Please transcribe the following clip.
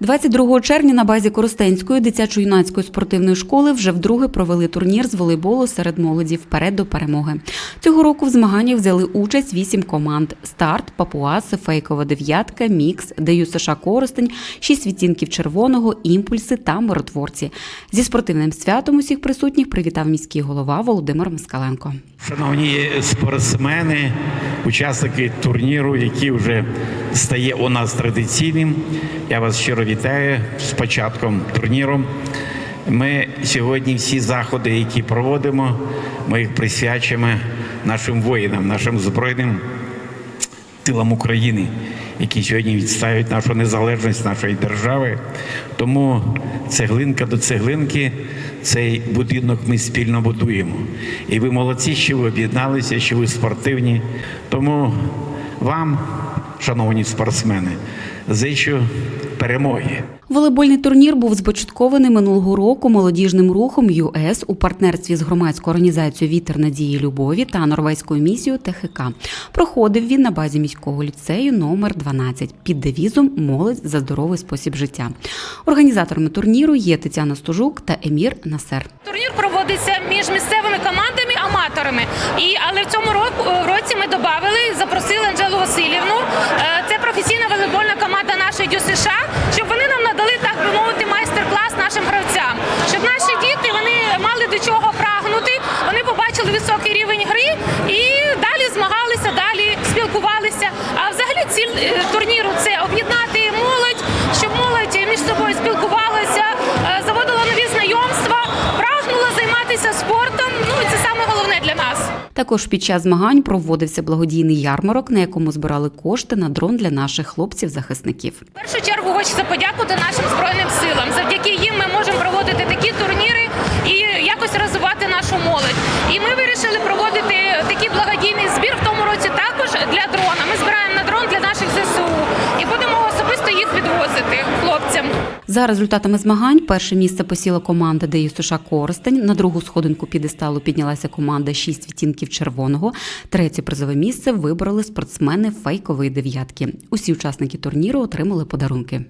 22 червня на базі Коростенської дитячо-юнацької спортивної школи вже вдруге провели турнір з волейболу серед молоді вперед до перемоги. Цього року в змаганнях взяли участь вісім команд: старт, папуаси, фейкова дев'ятка, мікс, даю США Коростень, шість відтінків червоного, імпульси та миротворці. Зі спортивним святом усіх присутніх привітав міський голова Володимир Москаленко. Шановні спортсмени, учасники турніру, який вже стає у нас традиційним. Я вас щиро вітаю з початком турніру. Ми сьогодні всі заходи, які проводимо, ми їх присвячимо нашим воїнам, нашим збройним силам України, які сьогодні відстають нашу незалежність нашої держави. Тому цеглинка до цеглинки цей будинок ми спільно будуємо. І ви молодці, що ви об'єдналися, що ви спортивні. Тому вам, шановні спортсмени, зичу перемоги. Волейбольний турнір був започаткований минулого року молодіжним рухом ЮС у партнерстві з громадською організацією Вітер надії любові та норвезькою місією ТХК. Проходив він на базі міського ліцею номер 12 під девізом Молодь за здоровий спосіб життя. Організаторами турніру є Тетяна Стужук та Емір Насер. Турнір проводиться між місцевими командами аматорами. І але в цьому року році ми додали, США, щоб вони нам надали так би мовити майстер-клас нашим гравцям, щоб наші діти вони мали до чого прагнути. Вони побачили високий рівень гри і Також під час змагань проводився благодійний ярмарок, на якому збирали кошти на дрон для наших хлопців-захисників. В першу чергу хочеться подякувати нашим збройним силам. Завдяки їм ми можемо проводити такі турніри і якось розвивати нашу молодь. І ми вирішили За результатами змагань перше місце посіла команда ДЮСШ Суша Коростень. На другу сходинку підесталу піднялася команда «Шість відтінків червоного. Третє призове місце вибрали спортсмени фейкової дев'ятки. Усі учасники турніру отримали подарунки.